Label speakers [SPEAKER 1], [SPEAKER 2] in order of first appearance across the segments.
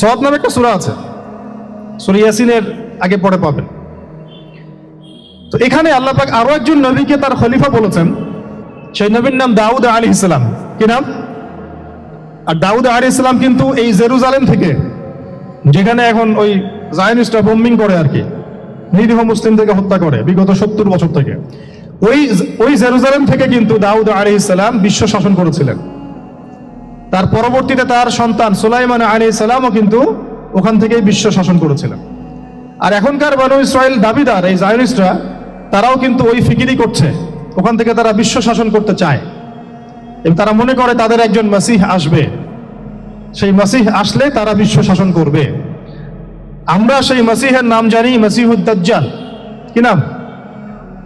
[SPEAKER 1] সদ নামে একটা সুরা আছে। সুরা ইয়াসিনের আগে পরে পাবেন। তো এখানে আল্লাহ পাক আরও একজন নবীকে তার খলিফা বলেছেন। সেই নবীর নাম দাউদ আলী ইসলাম কি নাম? আর দাউদ আলী ইসলাম কিন্তু এই জেরুজালেম থেকে, যেখানে এখন ওই জায়নিস্টরা বোম্বিং করে আর কি, নিরীহ মুসলিমদেরকে হত্যা করে বিগত সত্তর বছর থেকে। ওই ওই জেরুজালেম থেকে কিন্তু দাউদ আলী ইসলাম বিশ্ব শাসন করেছিলেন। তার পরবর্তীতে তার সন্তান সুলাইমান আলী ইসলামও কিন্তু ওখান থেকেই বিশ্ব শাসন করেছিলেন আর এখনকার বানু ইসরায়েল দাবিদার, এই জায়নিস্টরা, তারাও কিন্তু ওই ফিকিরি করছে। ওখান থেকে তারা বিশ্ব শাসন করতে চায়। এবং তারা মনে করে তাদের একজন মাসিহ আসবে। সেই মাসিহ আসলে তারা বিশ্ব শাসন করবে। আমরা সেই মাসিহের নাম জানি মাসিহুদ দাজ্জাল। কি নাম?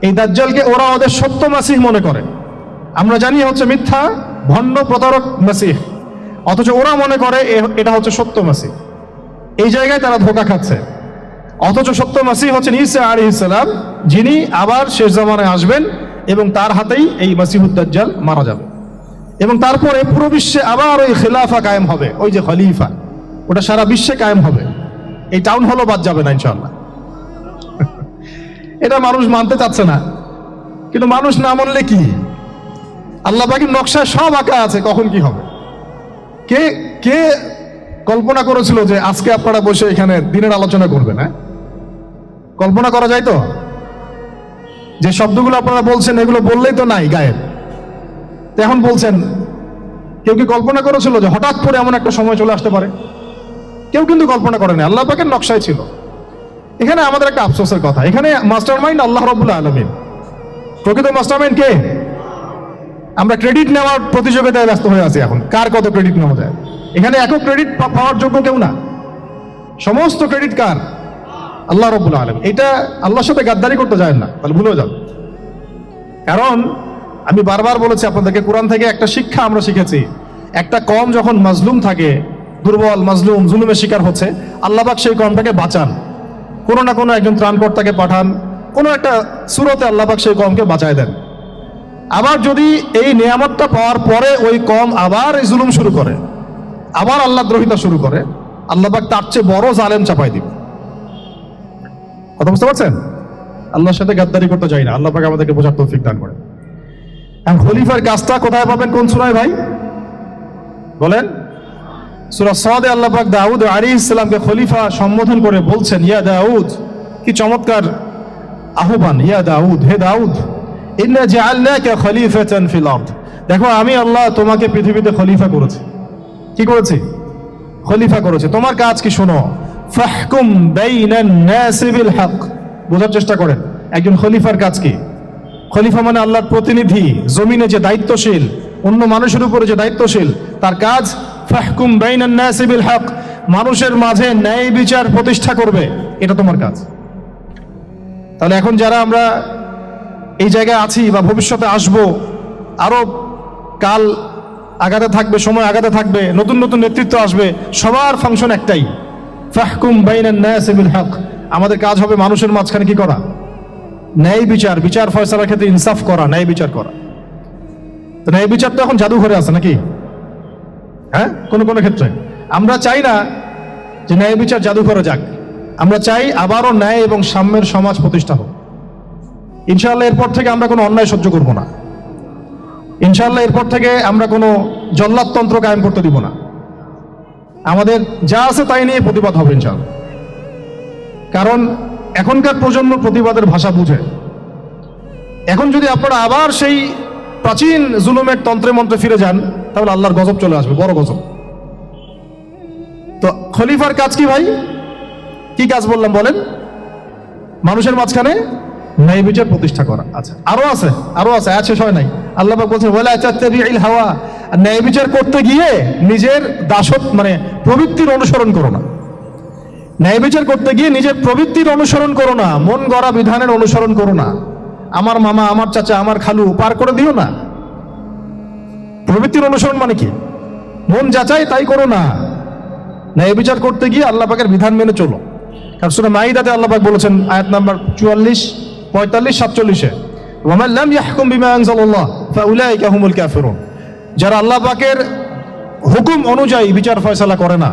[SPEAKER 1] এই দাজ্জালকে ওরা ওদের সত্য মাসিহ মনে করে। আমরা জানি হচ্ছে মিথ্যা, ভণ্ড প্রতারক মাসিহ। অথচ ওরা মনে করে এটা হচ্ছে সত্য মাসিহ। এই জায়গায় তারা ধোকা খাচ্ছে। অথচ সত্য মাসিহ হচ্ছেন ঈসা আলী ইসলাম যিনি আবার শেষ জামানায় আসবেন এবং তার হাতেই এই মাসিহুদ্দাজ্জাল মারা যাবে। এবং তারপরে পুরো বিশ্বে আবার ওই খেলাফা কায়েম হবে, ওই যে খলিফা। ওটা সারা বিশ্বে কায়েম হবে। এই টাউন হলও বাদ যাবে না ইনশাল্লাহ এটা মানুষ মানতে চাচ্ছে না। কিন্তু মানুষ না মানলে কি? আল্লাহ পাখির নকশায় সব আঁকা আছে, কখন কি হবে? কে কে কল্পনা করেছিল যে আজকে আপনারা বসে এখানে দিনের আলোচনা করবেন হ্যাঁ? কল্পনা করা যায় তো? যে শব্দগুলো আপনারা বলছেন, এগুলো বললেই তো নাই গায়েব। এখন বলছেন, কেউ কি কল্পনা করেছিল যে হঠাৎ করে এমন একটা সময় চলে আসতে পারে? কেউ কিন্তু কল্পনা করেনি, আল্লাহ পাকের নকশায় ছিল। এখানে আমাদের একটা আফসোসের কথা, এখানে মাস্টার মাইন্ড আল্লাহ রবুল্লা আলমিন। প্রকৃত মাস্টার মাইন্ড কে? আমরা ক্রেডিট নেওয়ার প্রতিযোগিতায় ব্যস্ত হয়ে আছি এখন। কার কত ক্রেডিট নেওয়া যায়? এখানে একক ক্রেডিট পাওয়ার যোগ্য কেউ না। সমস্ত ক্রেডিট কার? আল্লাহ রবুল আলম এটা আল্লাহর সাথে গাদ্দারি করতে যায় না, তাহলে ভুলেও যাবে কারণ আমি বারবার বলেছি আপনাদেরকে, কোরআন থেকে একটা শিক্ষা আমরা শিখেছি। একটা কম যখন মাজলুম থাকে, দুর্বল, মাজলুম, জুলুমের শিকার হচ্ছে, আল্লাহবাক সেই কমটাকে বাঁচান। কোনো না কোনো একজন ত্রাণকর্তাকে পাঠান, কোনো একটা সুরতে আল্লাহবাক সেই কমকে বাঁচায় দেন। আবার যদি এই নিয়ামতটা পাওয়ার পরে ওই কম আবার এই জুলুম শুরু করে, আবার আল্লাহ দ্রোহিতা শুরু করে আল্লাহবাক তার চেয়ে বড় জালেম চাপাই দিবে। কথা বুঝতে পারছেন? আল্লাহর সাথে গাদ্দারি করতে চাই না, আল্লাহ পাক আমাদেরকে বোঝার তৌফিক দান করে এখন খলিফার কাজটা কোথায় পাবেন কোন সুরায় ভাই? বলেন। সুরা সদে আল্লাহ পাক দাউদ আলী ইসলামকে খলিফা সম্বোধন করে বলছেন, ইয়া দাউদ, কি চমৎকার আহ্বান, ইয়া দাউদ, হে দাউদ। ইন্না জাআলনাকা খলিফাতান ফিল আরদ। দেখো, আমি আল্লাহ তোমাকে পৃথিবীতে খলিফা করেছি। কি করেছি? খলিফা করেছে। তোমার কাজ কি শোনো? ফাহকুম বাইনান নাসি বিল হক। বোঝার চেষ্টা করেন, একজন খলিফার কাজ কি? খলিফা মানে আল্লাহর প্রতিনিধি, জমিনে যে দায়িত্বশীল, অন্য মানুষের উপরে যে দায়িত্বশীল, তার কাজ ফাহকুম বাইনান নাসি বিল হক। মানুষের মাঝে ন্যায় বিচার প্রতিষ্ঠা করবে, এটা তোমার কাজ। তাহলে এখন যারা আমরা এই জায়গায় আছি বা ভবিষ্যতে আসব, আরও কাল আগাতে থাকবে, সময় আগাতে থাকবে, নতুন নতুন নেতৃত্ব আসবে, সবার ফাংশন একটাই। ফাহকুম বাইনান নাস বিল হক। আমাদের কাজ হবে মানুষের মাঝখানে কি করা? ন্যায় বিচার বিচার ফয়সালার ক্ষেত্রে ইনসাফ করা, ন্যায় বিচার করা। তো ন্যায় বিচার তো এখন জাদুঘরে আছে নাকি? হ্যাঁ? কোন কোন ক্ষেত্রে। আমরা চাই না যে ন্যায় বিচার জাদুঘরে যাক। আমরা চাই আবারও ন্যায় এবং সাম্যের সমাজ প্রতিষ্ঠা হোক। ইনশাআল্লাহ এরপর থেকে আমরা কোনো অন্যায় সহ্য করব না। ইনশাআল্লাহ এরপর থেকে আমরা কোনো জল্লাদতন্ত্র কায়েম করতে দিব না। আমাদের যা আছে তাই নিয়ে প্রতিবাদ হবে ইনশাআল্লাহ। কারণ এখনকার প্রজন্ম প্রতিবাদের ভাষা বুঝে। এখন যদি আপনারা আবার সেই প্রাচীন জুলুমের তন্ত্রে মন্ত্রে ফিরে যান, তাহলে আল্লাহর গজব চলে আসবে, বড় গজব। তো খলিফার কাজ কি ভাই? কি কাজ বললাম বলেন? মানুষের মাঝখানে ন্যায় বিচার প্রতিষ্ঠা করা। আচ্ছা আরও আছে আরও আছে শেষ হয় নাই। আল্লাহ পাক বলে তাত্তাবিউল হাওয়া। ন্যায় বিচার করতে গিয়ে নিজের দাসত মানে প্রবৃত্তির অনুসরণ করো না। ন্যায় বিচার করতে গিয়ে নিজের প্রবৃত্তির অনুসরণ করো না, মন গড়া বিধানের অনুসরণ করো না। আমার মামা, আমার চাচা, আমার খালু, পার করে দিও না। প্রবৃত্তির অনুসরণ মানে কি? মন যাচাই তাই করো না। ন্যায় বিচার করতে গিয়ে আল্লাহ পাকের বিধান মেনে চলো। কারণ সুরা মাইদাতে আল্লাহ পাক বলেছেন, আয়াত নাম্বার চুয়াল্লিশ পঁয়তাল্লিশ, সাতচল্লিশে। ওয়ামান লাম ইয়াহকুম বিমা আনজালাল্লাহ, ফাউলাইকা হুমুল কাফিরুন। যারা আল্লাহ পাকের হুকুম অনুযায়ী বিচার ফয়সালা করে না,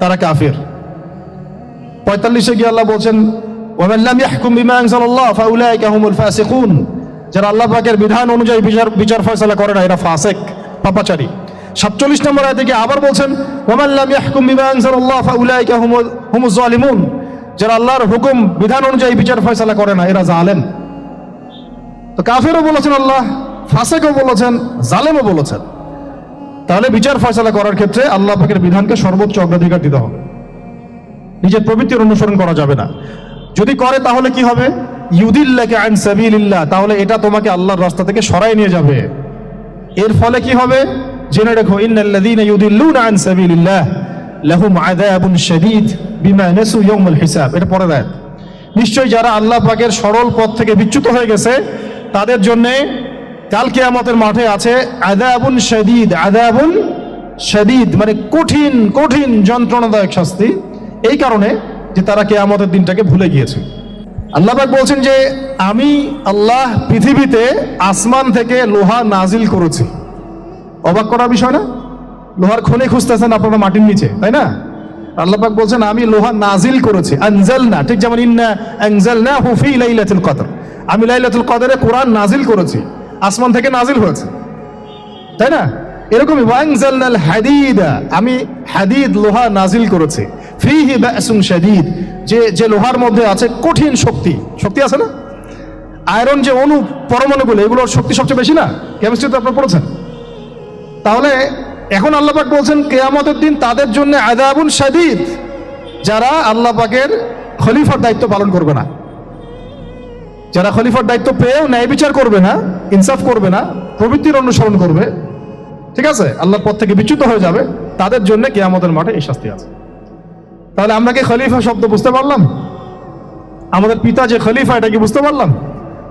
[SPEAKER 1] তারা কাফের। পঁয়তাল্লিশে গিয়ে আল্লাহ বলছেন, ওয়ামান লাম ইয়াহকুম বিমা আনজালাল্লাহ, ফাউলাইকা হুমুল ফাসিকুন। যারা আল্লাহ পাকের বিধান অনুযায়ী বিচার বিচার ফয়সালা করে না, এরা ফাসেক, পাপাচারী। সাতচল্লিশ নম্বর আয়াতে গিয়ে আবার বলছেন, ওয়ামান লাম ইয়াহকুম বিমা আনজালাল্লাহ, ফাউলাইকা হুমুল হুমুজ জালিমুন। যারা আল্লাহর হুকুম, বিধান অনুযায়ী বিচার ফয়সালা করে না, এরা জালেম। তো কাফেরও বলেছেন আল্লাহ, ফাসেকও বলেছেন, জালেমও বলেছেন। তাহলে বিচার ফয়সালা করার ক্ষেত্রে আল্লাহ পাকের বিধানকে সর্বোচ্চ অগ্রাধিকার দিতে হবে। নিজের প্রবৃত্তির অনুসরণ করা যাবে না। যদি করে তাহলে কি হবে? ইউদিল্লাকে আইন সাবিলিল্লাহ, তাহলে এটা তোমাকে আল্লাহর রাস্তা থেকে সরাই নিয়ে যাবে। এর ফলে কি হবে? জেনে রেখো, ইন্নাল্লাযীনা ইউদিল্লুনা আন সাবিলিল্লাহ, লাহুম আযাবুন শাদীদ। বিমা নাসু ইয়াউমুল হিসাব। এটা পরে দেয় নিশ্চয়ই যারা আল্লাহ পাকের সরল পথ থেকে বিচ্যুত হয়ে গেছে, তাদের জন্য কাল কিয়ামতের মাঠে আছে আযাবুন শাদীদ আযাবুন শাদীদ মানে কঠিন কঠিন যন্ত্রণাদায়ক শাস্তি। এই কারণে যে তারা কেয়ামতের দিনটাকে ভুলে গিয়েছে। আল্লাহ পাক বলছেন যে, আমি আল্লাহ পৃথিবীতে আসমান থেকে লোহা নাজিল করেছি। অবাক করার বিষয় না? লোহার খনি খুঁজতেছেন আপনারা মাটির নিচে, তাই না? আল্লাহ পাক বলছেন, আমি লোহা নাজিল করেছি আনজাল না ঠিক যেমন, ইন্না না হুফি লাইলাতুল কদর। আমি লাইলাতুল কদরে কোরআন নাজিল করেছি, আসমান থেকে নাজিল হয়েছে। তাই না? এরকমই ওয়াংজালনাল আমি হাদিদ, লোহা নাজিল করেছি। ফিহি বাসুন শাদীদ। যে যে লোহার মধ্যে আছে কঠিন শক্তি শক্তি আছে না? আয়রন যে অণু, পরমাণুগুলো, এগুলোর শক্তি সবচেয়ে বেশি না? কেমিস্ট্রিতে আপনারা পড়েছেন? তাহলে এখন আল্লাহ পাক বলছেন, কেয়ামতের দিন তাদের জন্য আদাবুন শাদীদ, যারা আল্লাহ পাকের খলিফার দায়িত্ব পালন করবে না। যারা খলিফার দায়িত্ব পেয়েও ন্যায় বিচার করবে না, ইনসাফ করবে না, প্রবৃত্তির অনুসরণ করবে, ঠিক আছে? আল্লাহর পথ থেকে বিচ্যুত হয়ে যাবে, তাদের জন্য কেয়ামতের মাঠে এই শাস্তি আছে। তাহলে আমরা কি খলিফা শব্দ বুঝতে পারলাম? আমাদের পিতা যে খলিফা, এটা কি বুঝতে পারলাম?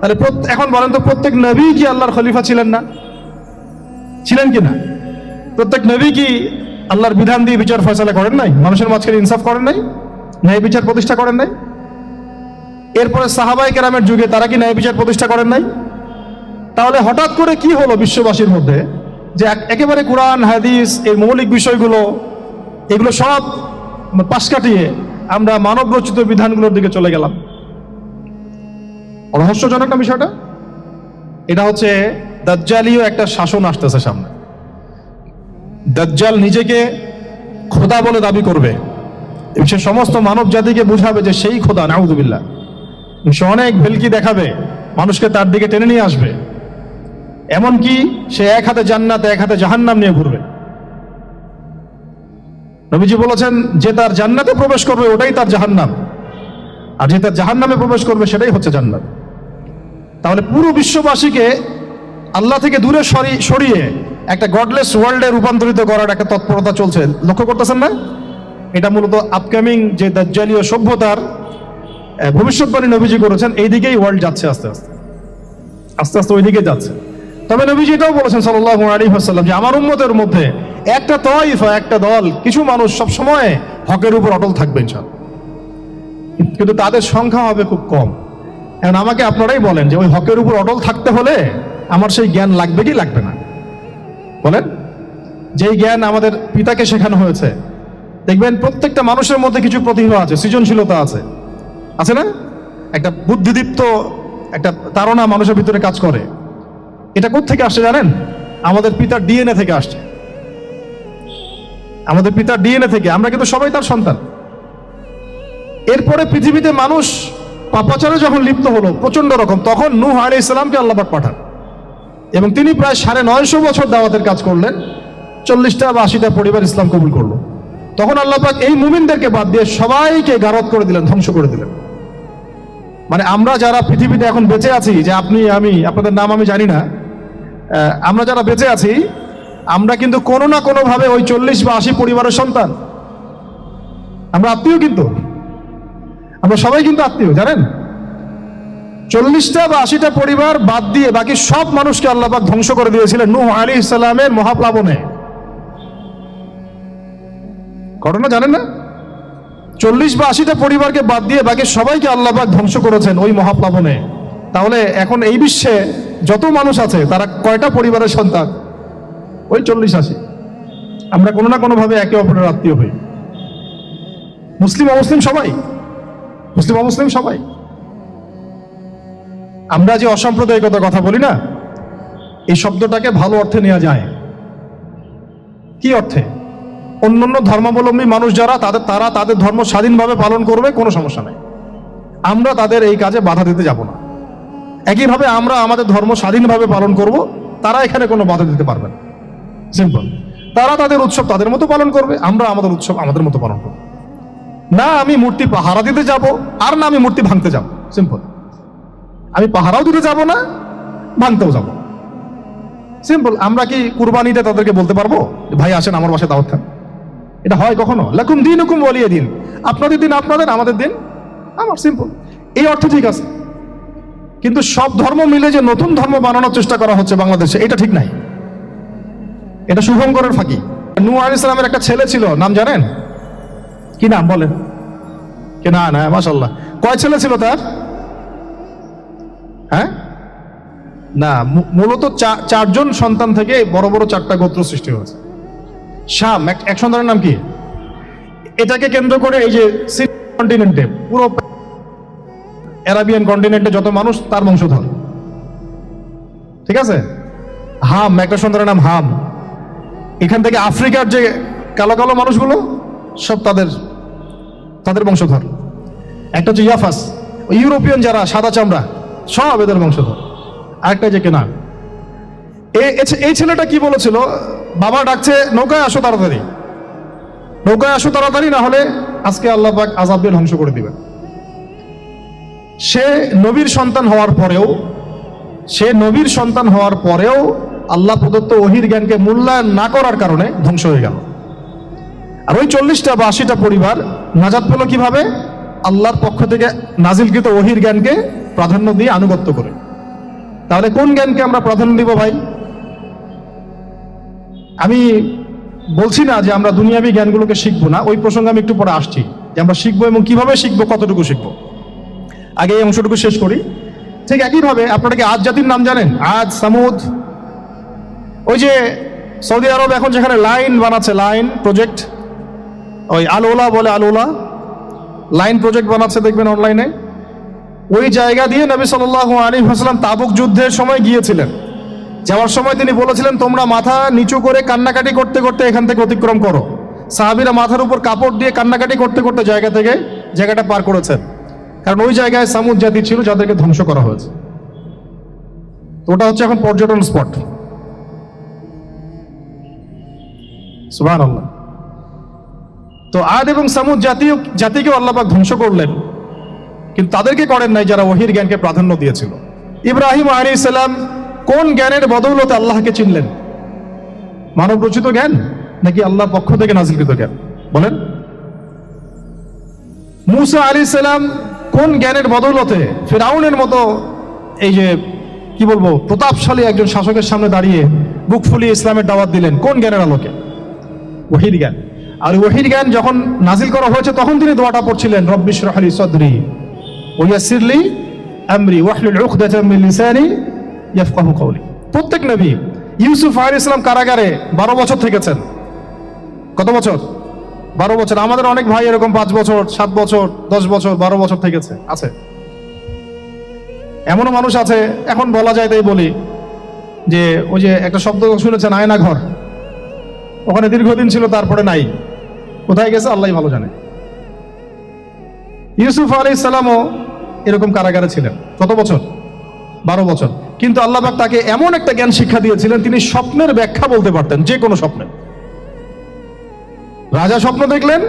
[SPEAKER 1] তাহলে এখন বলেন তো, প্রত্যেক নবী কি আল্লাহর খলিফা ছিলেন না? ছিলেন কি না? প্রত্যেক নবী কি আল্লাহর বিধান দিয়ে বিচার ফয়সালা করেন নাই? মানুষের মাঝখানে ইনসাফ করেন নাই? ন্যায় বিচার প্রতিষ্ঠা করেন নাই? এরপরে সাহাবাই কেরামের যুগে তারা কি ন্যায় বিচার প্রতিষ্ঠা করেন নাই? তাহলে হঠাৎ করে কি হলো বিশ্ববাসীর মধ্যে? যে একেবারে কোরআন, হাদিস, এই মৌলিক বিষয়গুলো, এগুলো সব পাশ কাটিয়ে আমরা মানব রচিত বিধানগুলোর দিকে চলে গেলাম। রহস্যজনক না বিষয়টা? এটা হচ্ছে দাজ্জালীয় একটা শাসন আসতেছে সামনে। দাজ্জাল নিজেকে খোদা বলে দাবি করবে। সে সমস্ত মানব জাতিকে বুঝাবে যে সেই খোদা নাউদুবিল্লাহ সে অনেক ভেলকি দেখাবে, মানুষকে তার দিকে টেনে নিয়ে আসবে। এমনকি সে এক হাতে জান্নাত, এক হাতে জাহান্নাম নিয়ে ঘুরবে। নবীজি বলেছেন, যে তার জান্নাতে প্রবেশ করবে, ওটাই তার জাহান্নাম। আর যে তার জাহান্নামে প্রবেশ করবে, সেটাই হচ্ছে জান্নাত। তাহলে পুরো বিশ্ববাসীকে আল্লাহ থেকে দূরে সরি- সরিয়ে একটা গডলেস ওয়ার্ল্ডে রূপান্তরিত করার একটা তৎপরতা চলছে। লক্ষ্য করতেছেন না? এটা মূলত আপকামিং যে দাজ্জালীয় সভ্যতার ভবিষ্যৎবাণী নবীজি করেছেন এই দিকেই ওয়ার্ল্ড যাচ্ছে আস্তে আস্তে। আস্তে আস্তে ওই দিকে যাচ্ছে। তবে নবীজি এটাও বলেছেন সাল্লাল্লাহু আলাইহি ওয়াসাল্লাম যে আমার উম্মতের মধ্যে একটা তয়ফা একটা দল, কিছু মানুষ সব সময় হকের উপর অটল থাকবে সব কিন্তু তাদের সংখ্যা হবে খুব কম। এখন আমাকে আপনারাই বলেন যে ওই হকের উপর অটল থাকতে হলে আমার সেই জ্ঞান লাগবে কি লাগবে না? বলেন, যেই জ্ঞান আমাদের পিতাকে শেখানো হয়েছে, দেখবেন প্রত্যেকটা মানুষের মধ্যে কিছু প্রতিভা আছে, সৃজনশীলতা আছে। আছে না? একটা বুদ্ধিদীপ্ত, একটা তারা মানুষের ভিতরে কাজ করে। এটা থেকে আসছে জানেন? আমাদের পিতার ডিএনএ থেকে আসছে। আমাদের পিতার ডিএনএ থেকে, আমরা কিন্তু সবাই তার সন্তান। এরপরে পৃথিবীতে মানুষ পাপাচারে যখন লিপ্ত হলো প্রচণ্ড রকম, তখন নূহ আলী ইসলামকে আল্লাপাক পাঠান। এবং তিনি প্রায় সাড়ে নয়শো বছর দাওয়াতের কাজ করলেন। চল্লিশটা বা আশিটা পরিবার ইসলাম কবুল করল। তখন আল্লাপাক এই মুমিনদেরকে বাদ দিয়ে সবাইকে গারত করে দিলেন, ধ্বংস করে দিলেন। মানে আমরা যারা পৃথিবীতে এখন বেঁচে আছি, যে আপনি, আমি, আপনাদের নাম আমি জানি না আমরা যারা বেঁচে আছি, আমরা কিন্তু কোনো না কোনো ভাবে ওই চল্লিশ বা আশি পরিবারের সন্তান। আমরা আত্মীয় কিন্তু। আমরা সবাই কিন্তু আত্মীয়, জানেন? চল্লিশটা বা আশিটা পরিবার বাদ দিয়ে বাকি সব মানুষকে আল্লাপাক ধ্বংস করে দিয়েছিলেন নূহ আলী ইসলামের মহাপ্লাবনে। ঘটনা জানেন না? চল্লিশ বা আশিটা পরিবারকে বাদ দিয়ে বাকি সবাইকে আল্লাপাক ধ্বংস করেছেন ওই মহাপ্লাবনে। তাহলে এখন এই বিশ্বে যত মানুষ আছে, তারা কয়টা পরিবারের সন্তান? ওই চল্লিশ, আশি। আমরা কোনো না কোনোভাবে একে অপরের আত্মীয় হই। মুসলিম অমুসলিম সবাই? মুসলিম অমুসলিম সবাই? আমরা যে অসাম্প্রদায়িকতার কথা বলি না, এই শব্দটাকে ভালো অর্থে নেওয়া যায়। কি অর্থে? অন্য অন্য ধর্মাবলম্বী মানুষ যারা, তাদের, তারা তাদের ধর্ম স্বাধীনভাবে পালন করবে, কোনো সমস্যা নাই। আমরা তাদের এই কাজে বাধা দিতে যাব না। একইভাবে আমরা আমাদের ধর্ম স্বাধীনভাবে পালন করব, তারা এখানে কোনো বাধা দিতে পারবে না। সিম্পল তারা তাদের উৎসব তাদের মতো পালন করবে, আমরা আমাদের উৎসব আমাদের মতো পালন করব। না আমি মূর্তি পাহারা দিতে যাব, আর না আমি মূর্তি ভাঙতে যাব। সিম্পল আমি পাহারাও দিতে যাব না ভাঙতেও যাব। সিম্পল আমরা কি কুরবানিতে তাদেরকে বলতে পারব? ভাই, আসেন, আমার বাসায় দাওয়াত খান। এটা হয় কখনো? লাকুম দিন হুকুম বলিয়ে দিন। আপনাদের দিন আপনাদের, আমাদের দিন আমার সিম্পল এই অর্থ ঠিক আছে। কিন্তু সব ধর্ম মিলে যে নতুন ধর্ম বানানোর চেষ্টা করা হচ্ছে বাংলাদেশে, এটা ঠিক নাই। এটা শুভঙ্করের ফাঁকি। নূ আলী ইসলামের একটা ছেলে ছিল, নাম জানেন? কি নাম বলেন? কি না না মাসাল্লাহ কয় ছেলে ছিল তার? হ্যাঁ? না মূলত চারজন সন্তান থেকে বড় বড় চারটা গোত্র সৃষ্টি হয়েছে। শাম, এক সন্তানের নাম কি? এটাকে কেন্দ্র করে এই যে কন্টিনেন্টে পুরো অ্যারাবিয়ান কন্টিনেন্টে যত মানুষ, তার বংশধর। ঠিক আছে? হাম, একটা সন্তানের নাম হাম। এখান থেকে আফ্রিকার যে কালো কালো মানুষগুলো, সব তাদের তাদের বংশধর। একটা হচ্ছে ইয়াফাস। ইউরোপিয়ান যারা, সাদা চামড়া সব এদের বংশধর আরেকটা যে কেনা এই ছেলেটা কি বলেছিল? বাবা ডাকছে, নৌকায় আসো তাড়াতাড়ি। নৌকায় আসো তাড়াতাড়ি, না হলে আজকে আল্লাহ পাক আজাব দিয়ে ধ্বংস করে দিবেন। সে নবীর সন্তান হওয়ার পরেও, সে নবীর সন্তান হওয়ার পরেও আল্লাহ প্রদত্ত ওহির জ্ঞানকে মূল্যায়ন না করার কারণে ধ্বংস হয়ে গেল। আর ওই চল্লিশটা বা আশিটা পরিবার নাজাত পেল কীভাবে? আল্লাহর পক্ষ থেকে নাজিলকৃত ওহির জ্ঞানকে প্রাধান্য দিয়ে আনুগত্য করে। তাহলে কোন জ্ঞানকে আমরা প্রাধান্য দিব ভাই? আমি বলছি না যে আমরা দুনিয়াবী জ্ঞানগুলোকে শিখব না, ওই প্রসঙ্গে আমি একটু পরে আসছি যে আমরা শিখব এবং কীভাবে শিখব, কতটুকু শিখব। আগে এই অংশটুকু শেষ করি। ঠিক একইভাবে আপনারা কি আজ জাতির নাম জানেন? আজ সামুদ। ওই যে সৌদি আরব এখন যেখানে লাইন বানাচ্ছে, লাইন প্রজেক্ট। ওই আলোলা বলে আলোলা লাইন প্রজেক্ট বানাচ্ছে দেখবেন অনলাইনে ওই জায়গা দিয়ে নবী সাল্লাহ আলী হাসলাম তাবুক যুদ্ধের সময় গিয়েছিলেন। যাওয়ার সময় তিনি বলেছিলেন, তোমরা মাথা নিচু করে কান্নাকাটি করতে করতে এখান থেকে অতিক্রম করো। সাহাবিরা মাথার উপর কাপড় দিয়ে কান্নাকাটি করতে করতে জায়গা থেকে জায়গাটা পার করেছেন। কারণ ওই জায়গায় সামুদ জাতি ছিল যাদেরকে ধ্বংস করা হয়েছে। ওটা হচ্ছে এখন পর্যটন স্পট। তো আদ এবং সামুদ জাতীয় জাতিকেও আল্লাপাক ধ্বংস করলেন। কিন্তু তাদেরকে করেন নাই যারা ওহির জ্ঞানকে প্রাধান্য দিয়েছিল। ইব্রাহিম আলী ইসলাম কোন জ্ঞানের বদৌলতে আল্লাহকে চিনলেন? মানব রচিত জ্ঞান নাকি আল্লাহ পক্ষ থেকে নাজিলকৃত জ্ঞান? বলেন। মুসা আলী সাল্লাম কোন জ্ঞানের বদৌলতে ফেরাউনের মতো এই যে, কি বলব, প্রতাপশালী একজন শাসকের সামনে দাঁড়িয়ে বুক ফুলিয়ে ইসলামের দাওয়াত দিলেন, কোন জ্ঞানের আলোকে? ওহির জ্ঞান। আর ওহির জ্ঞান যখন নাজিল করা হয়েছে, তখন তিনি দোয়াটা পড়ছিলেন রব্বিশ রহলি সদরি ওয়াসিরলি আমরি ওয়াহলুল উকদাতাম মিন লিসানি প্রত্যেক নবী ইউসুফ আলাইহিস সালাম কারাগারে 12 বছর থেকেছেন। কত বছর? বারো বছর। আমাদের অনেক ভাই এরকম পাঁচ বছর, সাত বছর, দশ বছর, বারো বছর থেকেছে। আছে। এমনও মানুষ আছে, এখন বলা যায় তাই বলি, যে ওই যে একটা শব্দ শুনেছেন আয়না ঘর ওখানে দীর্ঘদিন ছিল, তারপরে নাই। কোথায় গেছে আল্লাহ ভালো জানে। ইউসুফ আলী ইসলামও এরকম কারাগারে ছিলেন। কত বছর? বারো বছর। কিন্তু আল্লাহবাক তাকে এমন একটা জ্ঞান শিক্ষা দিয়েছিলেন, তিনি স্বপ্নের ব্যাখ্যা বলতে পারতেন, যে কোনো স্বপ্নের। রাজা স্বপ্ন দেখলেন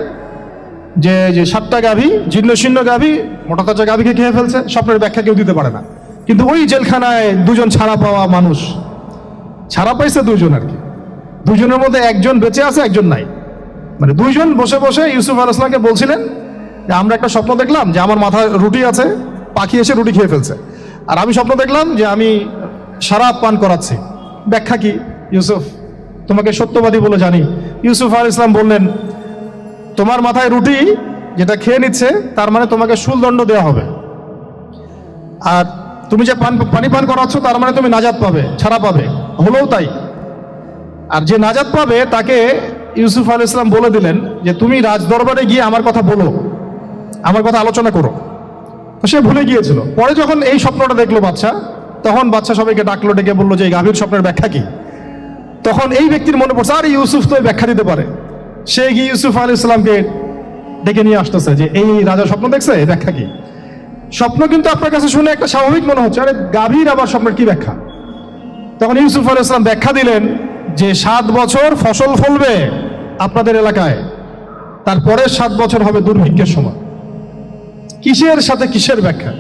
[SPEAKER 1] যে যে সাতটা গাভী জীর্ণ শীর্ণ গাভী, মোটা তাজা গাভীকে খেয়ে ফেলছে, স্বপ্নের ব্যাখ্যা কেউ দিতে পারে না। কিন্তু ওই জেলখানায় দুজন ছাড়া পাওয়া মানুষ, ছাড়া পাইছে দুজন আর কি। দুজনের মধ্যে একজন বেঁচে আছে, একজন নাই। মানে দুইজন বসে বসে ইউসুফ আল ইসলামকে বলছিলেন আমরা একটা স্বপ্ন দেখলাম যে আমার মাথায় রুটি আছে, পাখি এসে রুটি খেয়ে ফেলছে। আর আমি স্বপ্ন দেখলাম যে আমি সারা পান করাচ্ছি। ব্যাখ্যা কি? ইউসুফ, তোমাকে সত্যবাদী বলে জানি। ইউসুফ আল ইসলাম বললেন, তোমার মাথায় রুটি যেটা খেয়ে নিচ্ছে, তার মানে তোমাকে শুলদণ্ড দেওয়া হবে। আর তুমি যে পান, পানি পান করাচ্ছ, তার মানে তুমি নাজাত পাবে, ছাড়া পাবে। হলেও তাই। আর যে নাজাত পাবে, তাকে ইউসুফ আল ইসলাম বলে দিলেন যে, তুমি রাজদরবারে গিয়ে আমার কথা বলো। আমার কথা আলোচনা করো। সে ভুলে গিয়েছিল। পরে যখন এই স্বপ্নটা দেখল বাচ্চা তখন বাচ্চা সবাইকে ডাকলো, ডেকে বলল যে, এই গাভীর স্বপ্নের ব্যাখ্যা কি? তখন এই ব্যক্তির মনে পড়ছে, আরে, ইউসুফ তো ব্যাখ্যা দিতে পারে। সে গিয়ে ইউসুফ আল ইসলামকে ডেকে নিয়ে আসতেছে যে, এই রাজা স্বপ্ন দেখছে? ব্যাখ্যা কি? স্বপ্ন কিন্তু আপনার কাছে শুনে একটা স্বাভাবিক মনে হচ্ছে, আরে, গাভীর আবার স্বপ্নের কি ব্যাখ্যা? তখন ইউসুফ আল ইসলাম ব্যাখ্যা দিলেন যে, সাত বছর ফসল ফলবে আপনাদের এলাকায়, তারপরের সাত বছর হবে দুর্ভিক্ষের সময়। কিসের সাথে কিসের ব্যাখ্যা?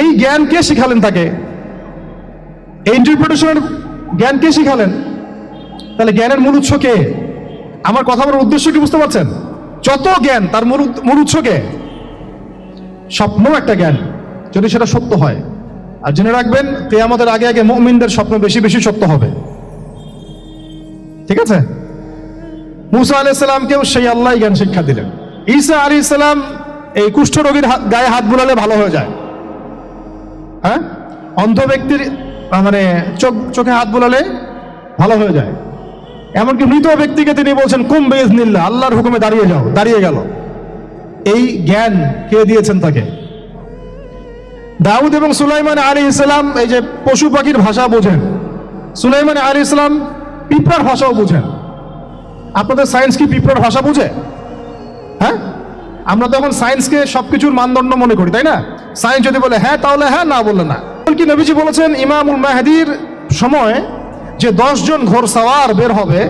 [SPEAKER 1] এই জ্ঞান কে শিখালেন তাকে? এই ইন্টারপ্রিটেশনের জ্ঞান কে শিখালেন? তাহলে জ্ঞানের মূল উৎস কে? আমার কথা বলার উদ্দেশ্য কি বুঝতে পারছেন? যত জ্ঞান, তার মূল উৎস কে? স্বপ্ন একটা জ্ঞান, যদি সেটা সত্য হয়। আর জেনে রাখবেন, কেয়ামতের আগে আগে মুমিনদের স্বপ্ন বেশি বেশি সত্য হবে। ঠিক আছে? মুসা আলাইহিস সালামকেও সেই আল্লাহ জ্ঞান শিক্ষা দিলেন। ঈসা আলাইহিস সালাম এই কুষ্ঠ রোগীর গায়ে হাত বুলালে ভালো হয়ে যায়। হ্যাঁ? অন্ধ ব্যক্তির মানে চোখ, চোখে হাত বুলালে ভালো হয়ে যায়। এমনকি মৃত ব্যক্তিকে তিনি বলছেন, কুম বেজনিল্লা আল্লাহর হুকুমে দাঁড়িয়ে যাও, দাঁড়িয়ে গেল। এই জ্ঞান কে দিয়েছেন তাকে? দাউদ এবং সুলাইমান আলী ইসলাম এই যে পশু পাখির ভাষা বোঝেন। সুলাইমান আলী ইসলাম পিঁপড়ার ভাষাও বুঝেন। আপনাদের সায়েন্স কি পিঁপড়ার ভাষা বুঝে? হ্যাঁ? আমরা তখন সায়েন্সকে সবকিছুর মানদণ্ড মনে করি, তাই না? সায়েন্স যদি বলে হ্যাঁ তাহলে হ্যাঁ না বললে না। কি নবীজি বলেছেন, ইমামুল মাহাদির সময় যে দশজন ঘোর সাওয়ার বের হবে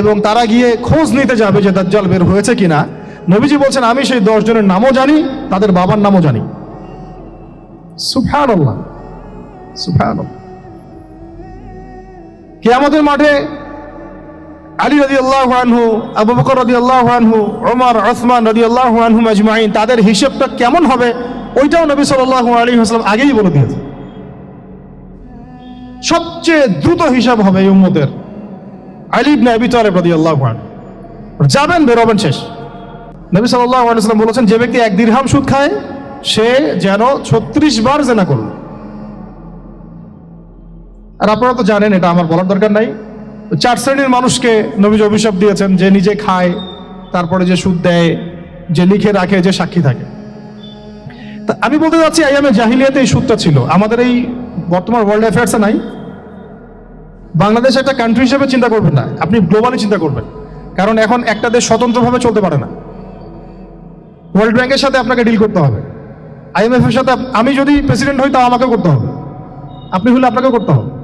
[SPEAKER 1] এবং তারা গিয়ে খোঁজ নিতে যাবে যে দাজ্জাল বের হয়েছে কিনা, নবীজি বলছেন, আমি সেই দশজনের নামও জানি, তাদের বাবার নামও জানি। সুফহানাল্লাহ কে আমাদের মাঠে আলী রদি আনহু, আবু বকর রদি আনহু ওমর ওসমান রদি আনহু মাজমাইন তাদের হিসেবটা কেমন হবে ওইটাও নবী সাল্লাহ আলী হাসলাম আগেই বলে দিয়েছে। সবচেয়ে দ্রুত হিসাব হবে এই উম্মতের। আলী ইবনে আবি তালেব রদি আল্লাহ যাবেন, বেরোবেন শেষ। নবী সাল্লাহ আলাইসাল্লাম বলেছেন, যে ব্যক্তি এক দিরহাম সুদ খায়, সে যেন ছত্রিশ বার জেনা করল আর আপনারা তো জানেন, এটা আমার বলার দরকার নাই। চার শ্রেণির মানুষকে নবীজ অভিশাপ দিয়েছেন, যে নিজে খায়, তারপরে যে সুদ দেয়, যে লিখে রাখে, যে সাক্ষী থাকে। তা আমি বলতে যাচ্ছি আইয়ামে জাহিলিয়াতে এই সুদটা ছিল। আমাদের এই বর্তমান ওয়ার্ল্ড অ্যাফেয়ার্সে নাই। বাংলাদেশ একটা কান্ট্রি হিসেবে চিন্তা করবেন না। আপনি গ্লোবালি চিন্তা করবেন। কারণ এখন একটা দেশ স্বতন্ত্রভাবে চলতে পারে না। ওয়ার্ল্ড ব্যাংকের সাথে আপনাকে ডিল করতে হবে। আইএমএফ এর সাথে আমি যদি প্রেসিডেন্ট হই, তাও আমাকেও করতে হবে। আপনি হলে আপনাকেও করতে হবে।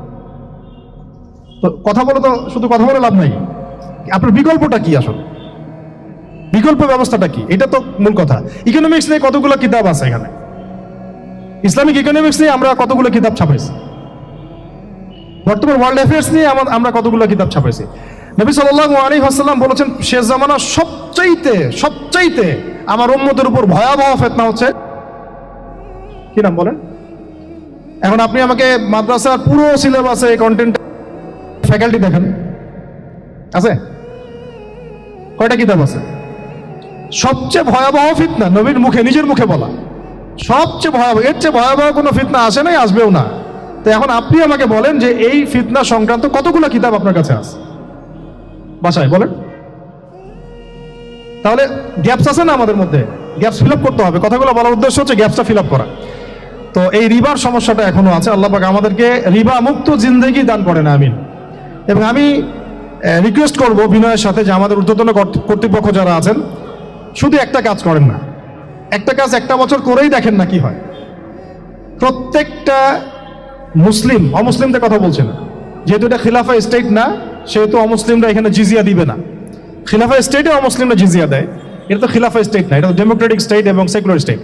[SPEAKER 1] তো কথা বলে তো শুধু কথা বলে লাভ নাই। আপনার বিকল্পটা কি আসলে? বিকল্প ব্যবস্থাটা কি? এটা তো মূল কথা। ইকোনমিক্স নিয়ে কতগুলো কিতাব আছে এখানে? ইসলামিক ইকোনমিক্স নিয়ে আমরা কতগুলো কিতাব ছাপাইছি? বর্তমান ওয়ার্ল্ড অ্যাফেয়ার্স নিয়ে আমার- কতগুলো কিতাব ছাপাইছি? নবী সাল্লাল্লাহু আলাইহি ওয়াসাল্লাম বলেছেন, শেষ জামানা সবচাইতে সবচাইতে আমার উম্মতের উপর ভয়াবহ ফেতনা হচ্ছে। কি নাম বলেন? এখন আপনি আমাকে মাদ্রাসার পুরো সিলেবাসে কন্টেন্ট ফ্যাকাল্টি দেখেন। আছে? কয়টা কিতাব আছে? সবচেয়ে ভয়াবহ ফিতনা নবীর মুখে, নিজের মুখে বলা। সবচেয়ে ভয়াবহ, এর চেয়ে ভয়াবহ কোনো ফিতনা আসে নাই, আসবেও না। তো এখন আপনি আমাকে বলেন যে এই ফিতনা সংক্রান্ত কতগুলো কিতাব আপনার কাছে আছে? বাসায়, বলেন। তাহলে গ্যাপস আছে না আমাদের মধ্যে? গ্যাপস ফিল করতে হবে। কথাগুলো বলার উদ্দেশ্য হচ্ছে গ্যাপসটা ফিল করা। তো এই রিবার সমস্যাটা এখনও আছে। আল্লাহ পাক আমাদেরকে রিবা মুক্ত জিন্দেগি দান করে না আমিন। এবং আমি রিকোয়েস্ট করব বিনয়ের সাথে যে আমাদের ঊর্ধ্বতন কর্ত- কর্তৃপক্ষ যারা আছেন, শুধু একটা কাজ করেন না। একটা কাজ একটা বছর করেই দেখেন না কি হয়। প্রত্যেকটা মুসলিম, অমুসলিমদের কথা বলছে না। যেহেতু এটা খিলাফা স্টেট না, সেহেতু অমুসলিমরা এখানে জিজিয়া দিবে না। খিলাফা স্টেটে অমুসলিমরা জিজিয়া দেয়। এটা তো খিলাফা স্টেট না, এটা তো ডেমোক্রেটিক স্টেট এবং সেকুলার স্টেট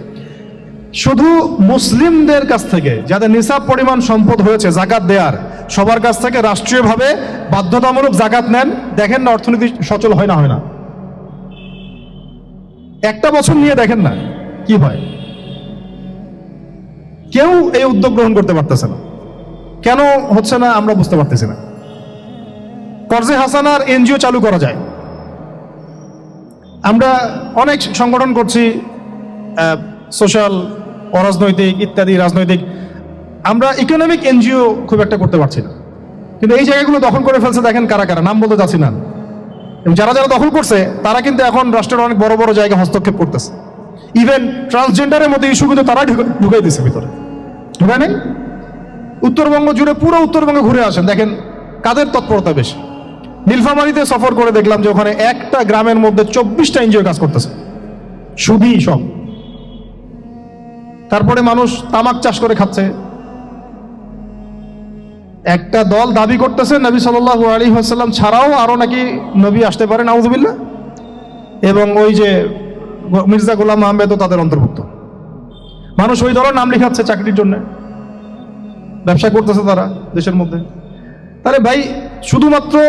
[SPEAKER 1] শুধু মুসলিমদের কাছ থেকে, যাদের নিসাব পরিমাণ সম্পদ হয়েছে, জাকাত দেয়ার, সবার কাছ থেকে রাষ্ট্রীয়ভাবে বাধ্যতামূলক জাকাত নেন, দেখেন না অর্থনীতি সচল হয় না হয় না। একটা বছর নিয়ে দেখেন না, কি হয়? কেউ এই উদ্যোগ গ্রহণ করতে পারতেছে না। কেন হচ্ছে না আমরা বুঝতে পারতেছি না। কর্জে হাসানার এনজিও চালু করা যায়। আমরা অনেক সংগঠন করছি সোশ্যাল অরাজনৈতিক ইত্যাদি, রাজনৈতিক। আমরা ইকোনমিক এনজিও খুব একটা করতে পারছি না। কিন্তু এই জায়গাগুলো দখল করে ফেলছে দেখেন কারা কারা, নাম বলতে যাচ্ছি না। এবং যারা যারা দখল করছে, তারা কিন্তু এখন রাষ্ট্রের অনেক বড় বড় জায়গায় হস্তক্ষেপ করতেছে। ইভেন ট্রান্সজেন্ডারের মধ্যে ইস্যু কিন্তু তারা ঢুকে- ঢুকাই দিচ্ছে ভিতরে। ঢুকায় নেই? উত্তরবঙ্গ জুড়ে পুরো উত্তরবঙ্গে ঘুরে আসেন। দেখেন কাদের তৎপরতা বেশি? নীলফামারিতে সফর করে দেখলাম যে ওখানে একটা গ্রামের মধ্যে চব্বিশটা এনজিও কাজ করতেছে। শুধুই সব। তারপরে মানুষ তামাক চাষ করে খাচ্ছে। একটা দল দাবি করতেছে, নবী সাল্লাহ আলী আসাল্লাম ছাড়াও আরও নাকি নবী আসতে পারে নাউজুবিল্লাহ। এবং ওই যে মির্জা গোলাম আহমেদও তাদের অন্তর্ভুক্ত। মানুষ ওই দলের নাম লিখাচ্ছে চাকরির জন্য। ব্যবসা করতেছে তারা দেশের মধ্যে। তাহলে ভাই, শুধুমাত্র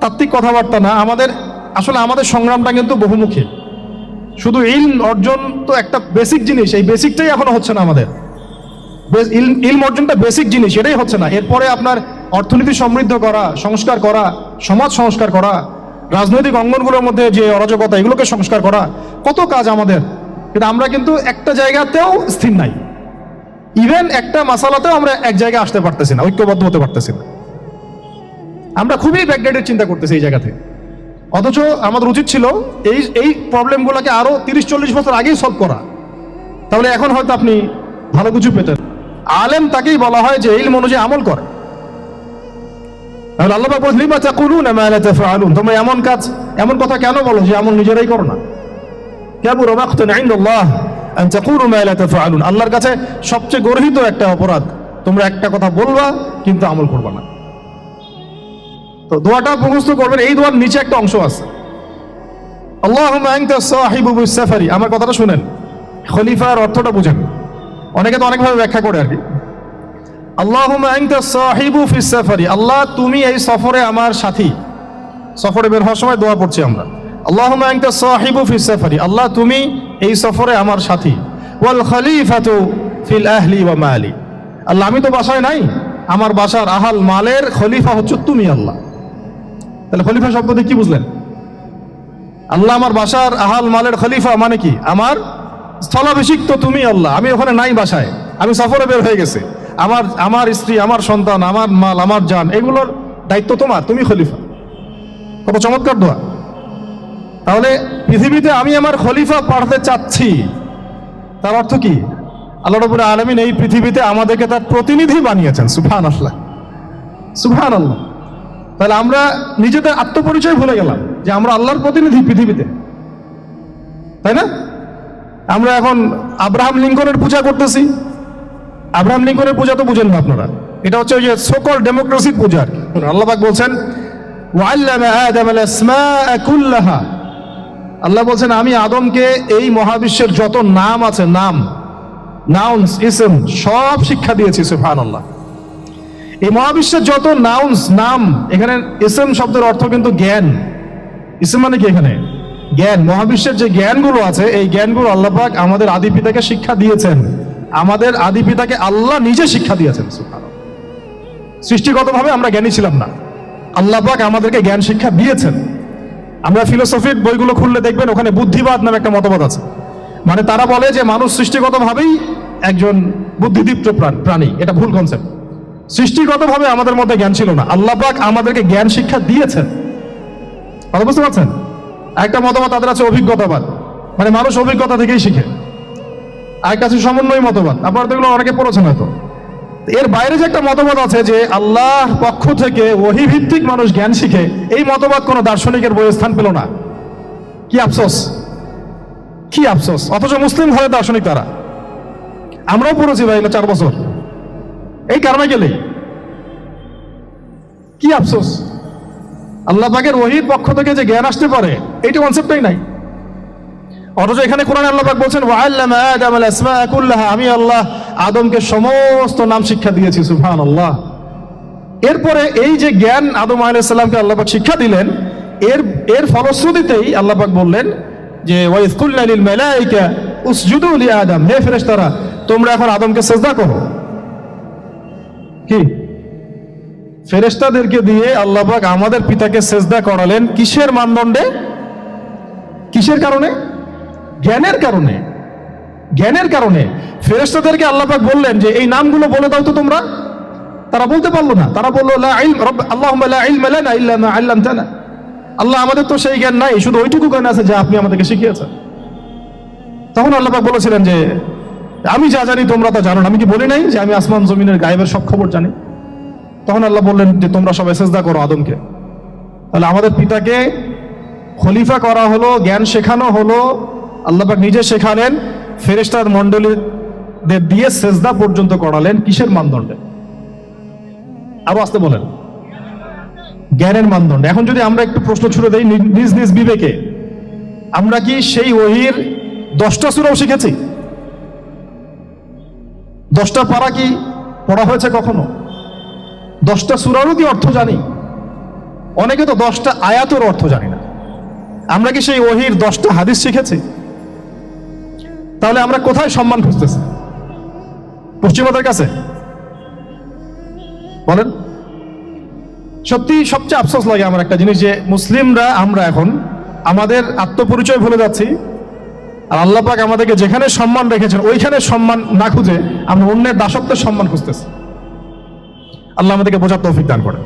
[SPEAKER 1] তাত্ত্বিক কথাবার্তা না, আমাদের, আসলে আমাদের সংগ্রামটা কিন্তু বহুমুখী। শুধু ইলম অর্জন তো একটা বেসিক জিনিস, এই বেসিকটাই এখনও হচ্ছে না আমাদের। ইলম অর্জনটা বেসিক জিনিস, এটাই হচ্ছে না। এরপরে আপনার অর্থনীতি সমৃদ্ধ করা, সংস্কার করা, সমাজ সংস্কার করা, রাজনৈতিক অঙ্গনগুলোর মধ্যে যে অরাজকতা, এগুলোকে সংস্কার করা, কত কাজ আমাদের। কিন্তু আমরা কিন্তু একটা জায়গাতেও স্থির নাই। ইভেন একটা মাসালাতেও আমরা এক জায়গায় আসতে পারতেছি না, ঐক্যবদ্ধ হতে পারতেছি না। আমরা খুবই ব্যাকডেটের চিন্তা করতেছি এই জায়গা থেকে। অথচ আমাদের উচিত ছিল এই এই প্রবলেমগুলোকে আরও তিরিশ, চল্লিশ বছর আগেই সলভ করা। তাহলে এখন হয়তো আপনি ভালো কিছু পেতেন। আলেম তাকেই বলা হয় যে ইলম অনুযায়ী আমল করে। তাহলে আল্লাহ তাকুলুনা মা লা তাফআলুন? তোমরা এমন কাজ, এমন কথা কেন বলো যে আমল নিজেরাই করো না? তাকুলু মা লা তাফআলুন? আল্লাহর কাছে সবচেয়ে গর্হিত একটা অপরাধ, তোমরা একটা কথা বলবা কিন্তু আমল করবা না। তো দোয়াটা মুখস্থ করবেন, এই দোয়ার নিচে একটা অংশ আছে। সাহিবু বিস-সাফারি, আমার কথাটা শুনেন। খলিফার অর্থটা বুঝেন। অনেকে তো অনেকভাবে ব্যাখ্যা করে আর কি। আনতা সাহিবু সাফারি আল্লাহ তুমি এই সফরে আমার সাথী। সফরে বের হওয়ার সময় দোয়া পড়ছি আমরা। আনতা সাহিবু সাফারি আল্লাহ তুমি এই সফরে আমার সাথী। ওয়াল খলিফাতু ফিল আহলি ওয়া মালি। আল্লাহ, আমি তো বাসায় নাই। আমার বাসার আহাল মালের খলিফা হচ্ছে তুমি আল্লাহ। তাহলে খলিফা শব্দ দিয়ে কি বুঝলেন? আল্লাহ আমার বাসার আহাল মালের খলিফা মানে কি? আমার স্থলাভিষিক্ত তুমি আল্লাহ। আমি ওখানে নাই বাসায়। আমি সফরে বের হয়ে গেছি। আমার আমার স্ত্রী, আমার সন্তান, আমার মাল, আমার জান, এগুলোর দায়িত্ব তোমার, তুমি খলিফা। কত চমৎকার দোয়া। তাহলে পৃথিবীতে আমি আমার খলিফা পাঠাতে চাচ্ছি। তার অর্থ কি? আল্লাহ রবুল আলমিন এই পৃথিবীতে আমাদেরকে তার প্রতিনিধি বানিয়েছেন। সুফান আল্লাহ সুফান আল্লাহ তাহলে আমরা নিজেদের আত্মপরিচয় ভুলে গেলাম যে আমরা আল্লাহর প্রতিনিধি পৃথিবীতে। তাই না? আমরা এখন আব্রাহাম লিঙ্কনের পূজা করতেছি। আব্রাহাম লিঙ্কনের পূজা তো বুঝেন না আপনারা। এটা হচ্ছে ওই যে সকল ডেমোক্রেসি পূজা আর কি। আল্লাহবাক বলছেন আল্লাহ বলছেন, আমি আদমকে এই মহাবিশ্বের যত নাম আছে, নাম নাউন্স ইসেম সব শিক্ষা দিয়েছি সুফান আল্লাহ এই মহাবিশ্বের যত নাউন্স নাম, এখানে ইসম শব্দের অর্থ কিন্তু জ্ঞান। ইসম মানে কি এখানে? জ্ঞান। মহাবিশ্বের যে জ্ঞানগুলো আছে, এই জ্ঞানগুলো আল্লাহ পাক আমাদের আদি পিতাকে শিক্ষা দিয়েছেন। আমাদের আদি পিতাকে আল্লাহ নিজে শিক্ষা দিয়েছেন। সৃষ্টিগতভাবে আমরা জ্ঞানী ছিলাম না। আল্লাহ পাক আমাদেরকে জ্ঞান শিক্ষা দিয়েছেন। আমরা ফিলোসফির বইগুলো খুললে দেখবেন ওখানে বুদ্ধিবাদ নামে একটা মতবাদ আছে। মানে তারা বলে যে মানুষ সৃষ্টিগতভাবেই একজন বুদ্ধিদীপ্ত প্রাণী এটা ভুল কনসেপ্ট সৃষ্টিগতভাবে আমাদের মধ্যে জ্ঞান ছিল না। আল্লাহ পাক আমাদেরকে জ্ঞান শিক্ষা দিয়েছেন। কথা বুঝতে পারছেন? একটা মতবাদ তাদের আছে, অভিজ্ঞতাবাদ। মানে মানুষ অভিজ্ঞতা থেকেই শিখে। আর কাছে সমন্বয় মতবাদ। আপনারা তো এগুলো অনেকে পড়েছেন হয়তো। এর বাইরে যে একটা মতবাদ আছে যে আল্লাহ পক্ষ থেকে ভিত্তিক মানুষ জ্ঞান শিখে, এই মতবাদ কোনো দার্শনিকের বইয়ে স্থান পেল না। কি আফসোস? কি আফসোস? অথচ মুসলিম ঘরে দার্শনিক তারা। আমরাও পড়েছি ভাই চার বছর। এই কারণে গেলেই কি আফসোস? আল্লাহ পাকের ওহির পক্ষ থেকে যে জ্ঞান আসতে পারে, এইটা কনসেপ্টটাই নাই। অথচ এখানে কোরআন আল্লাহ পাক বলছেন আমি আল্লাহ আদমকে সমস্ত নাম শিক্ষা দিয়েছি, সুবহানাল্লাহ। এরপরে এই যে জ্ঞান আদম আলাইসাল্লামকে আল্লাহ পাক শিক্ষা দিলেন, এর এর ফলশ্রুতিতেই আল্লাহ পাক বললেন যে ওয়াইজ কুল্লা লিল মালাইকা উসজুদু লি আদম হে ফেরেশতারা, তোমরা এখন আদমকে সেজদা করো। কি? ফেরেশতাদেরকে দিয়ে আল্লাহবাক আমাদের পিতাকে সেজদা করালেন কিসের মানদণ্ডে? কিসের কারণে? জ্ঞানের কারণে। জ্ঞানের কারণে। ফেরেশতাদেরকে আল্লাপাক বললেন যে, এই নামগুলো বলে দাও তো তোমরা। তারা বলতে পারল না। তারা বলল ইল্লা আল্লাহ আমাদের তো সেই জ্ঞান নাই, শুধু ওইটুকু জ্ঞান আছে যা আপনি আমাদেরকে শিখিয়েছেন। তখন আল্লাপাক বলেছিলেন যে আমি যা জানি, তোমরা তা জানো আমি কি বলি নাই যে আমি আসমান জমিনের গায়েবের সব খবর জানি? তখন আল্লাহ বললেন যে, তোমরা সবাই সেজদা করো আদমকে। তাহলে আমাদের পিতাকে খলিফা করা হলো, জ্ঞান শেখানো হলো, আল্লাহ পাক নিজে শেখালেন ফেরেস্তার মন্ডলীদের দিয়ে সেজদা পর্যন্ত করালেন কিসের মানদণ্ডে? আরও আসতে বলেন। জ্ঞানের মানদণ্ড। এখন যদি আমরা একটু প্রশ্ন ছুড়ে দেই নিজ নিজ বিবেকে, আমরা কি সেই ওহির দশটা সুরাও শিখেছি? দশটা পারা কি পড়া হয়েছে কখনো? দশটা সুরারও কি অর্থ জানি? অনেকে তো দশটা আয়াতের অর্থ জানি না। আমরা কি সেই ওহির দশটা হাদিস শিখেছি? তাহলে আমরা কোথায় সম্মান খুঁজতেছি? পশ্চিমাদের কাছে? বলেন। সত্যি সবচেয়ে আফসোস লাগে আমার একটা জিনিস যে, মুসলিমরা, আমরা এখন আমাদের আত্মপরিচয় ভুলে যাচ্ছি। আর আল্লাহ পাক আমাদেরকে যেখানে সম্মান রেখেছেন, ওইখানে সম্মান না খুঁজে আমরা অন্যের দাসত্বের সম্মান খুঁজতেছি। আল্লাহ আমাদেরকে বোঝার তৌফিক দান করে